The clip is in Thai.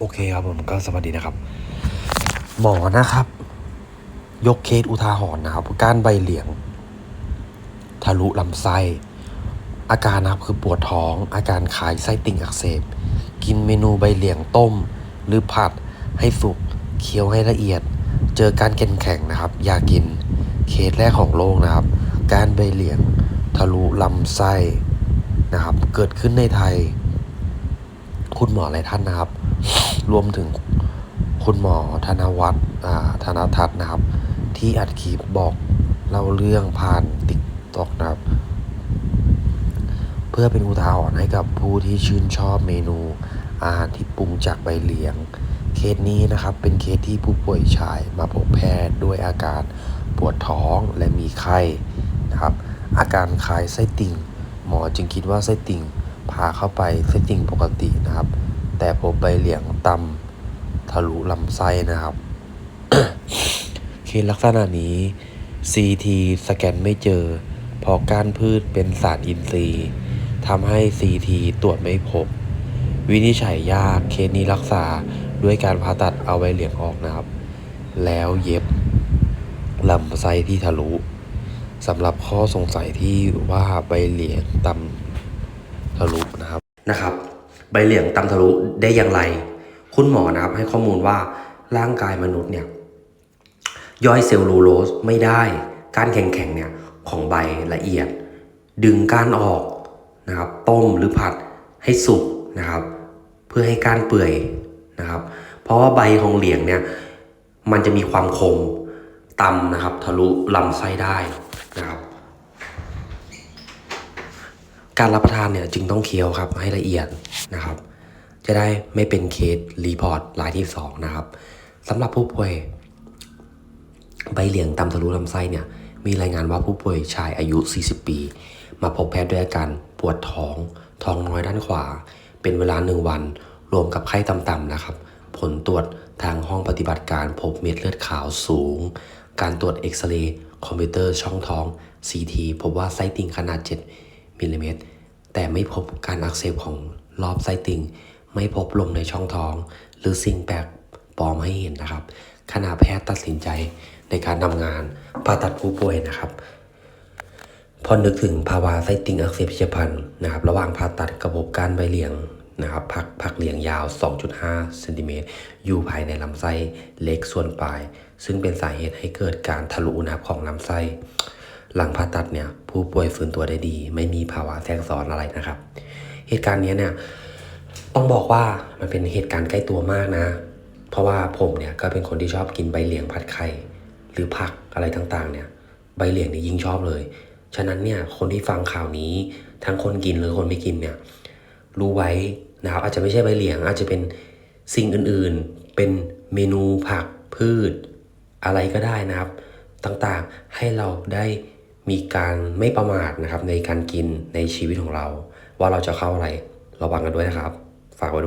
โอเคครับผมก็สวัสดีนะครับ หมอนะครับ ยกเคสอุทาหรณ์นะครับก้านใบเหลียง ทะลุลำไส้ อาการนะครับคือปวดท้อง อาการขายไส้ติ่งอักเสบ กินเมนูใบเหลียงต้ม หรือผัดให้สุกเคี้ยวให้ละเอียด เจอการเก็นแข็งนะครับ อย่ากินเคสแรกของโลกนะครับการใบเหลียง ทะลุลำไส้นะครับ เกิดขึ้นในไทย คุณหมอหลายท่านนะครับ รวมถึงคุณหมอธนวัฒน์ธนทัศน์นะครับ ที่อัดคลิปบอกเล่าเรื่องผ่านติ๊กตอกนะครับ เพื่อเป็นอุทาหรณ์ให้กับผู้ที่ชื่นชอบเมนูอาหารที่ปรุงจากใบเหลียง เคสนี้นะครับเป็นเคสที่ผู้ป่วยชายมาพบแพทย์ด้วยอาการปวดท้องและมีไข้นะครับ อาการคล้ายไส้ติ่ง หมอจึงคิดว่าไส้ติ่งพาเข้าไปไส้ติ่งปกตินะครับ แต่พบใบเหลียงตำทะลุลำไส้นะครับเคสลักษณะนี้ CT สแกนไม่เจอ เพราะก้านพืชเป็นสารอินทรีย์ทำให้ CT ตรวจไม่พบ วินิจฉัยยากเคสนี้รักษาด้วยการผ่าตัดเอาใบเหลียงออกนะครับ แล้วเย็บลำไส้ที่ทะลุสำหรับข้อสงสัยที่ว่าใบเหลียงตำทะลุนะครับนะครับ ใบเหลียงตำทะลุได้อย่างไร คุณหมอนะครับให้ข้อมูลว่าร่างกายมนุษย์เนี่ยย่อยเซลลูโลสไม่ได้ กานแข็งๆเนี่ยของใบละเอียด ดึงก้านออกนะครับต้มหรือผัดให้สุกนะครับ เพื่อให้ก้านเปื่อยนะครับ เพราะว่าใบของเหลียงเนี่ยมันจะมีความคมตำนะครับทะลุลำไส้ได้นะครับ การรับประทานเนี่ยจึงต้องเคี้ยวครับให้ละเอียด นะครับ จะได้ไม่เป็นเคสรีพอร์ตรายที่สองนะครับสำหรับผู้ป่วยใบเหลียงตำทะลุลำไส้เนี่ยมีรายงานว่าผู้ป่วยชายอายุ 40 ปี มาพบแพทย์ด้วยอาการปวดท้อง ท้องน้อยด้านขวา เป็นเวลาหนึ่งวัน รวมกับไข้ต่ำๆนะครับ ผลตรวจทางห้องปฏิบัติการพบเม็ดเลือดขาวสูง การตรวจเอ็กซเรย์คอมพิวเตอร์ช่องท้อง CT พบว่าไส้ติ่งขนาด 7มิลลิเมตรแต่ไม่พบการอักเสบของ รอบไส้ติ่ง ไม่พบลมในช่องท้อง หรือสิ่งแปลกปลอมให้เห็นนะครับ ขณะแพทย์ตัดสินใจในการทำงานผ่าตัดผู้ป่วยนะครับ พอนึกถึงภาวะไส้ติ่งอักเสบเฉียบพลันนะครับ ระหว่างผ่าตัดกระบบการใบเหลียงนะครับพักพักเหลียงยาว 2.5เซนติเมตรอยู่ภายในลำไส้เล็กส่วนปลาย ซึ่งเป็นสาเหตุให้เกิดการทะลุนะครับของลำไส้ หลังผ่าตัดเนี่ยผู้ป่วยฟื้นตัวได้ดี ไม่มีภาวะแทรกซ้อนอะไรนะครับ เหตุการณ์นี้เนี่ยต้องบอกว่ามันเป็นเหตุการณ์ใกล้ตัวมากนะ เพราะว่าผมเนี่ยก็เป็นคนที่ชอบกินใบเหลียงผัดไข่หรือผักอะไรต่างๆ เนี่ยใบเหลียงนี่ยิ่งชอบเลย ฉะนั้นเนี่ยคนที่ฟังข่าวนี้ทั้งคนกินหรือคนไม่กินเนี่ยรู้ไว้นะครับอาจจะไม่ใช่ใบเหลียง อาจจะเป็นสิ่งอื่นๆ เป็นเมนูผักพืช อะไรก็ได้นะครับ ต่างๆให้เราได้มีการไม่ประมาทนะครับในการกินในชีวิตของเรา ว่าเราจะเข้าอะไรระวังกันด้วยนะครับ ฝากไว้ด้วย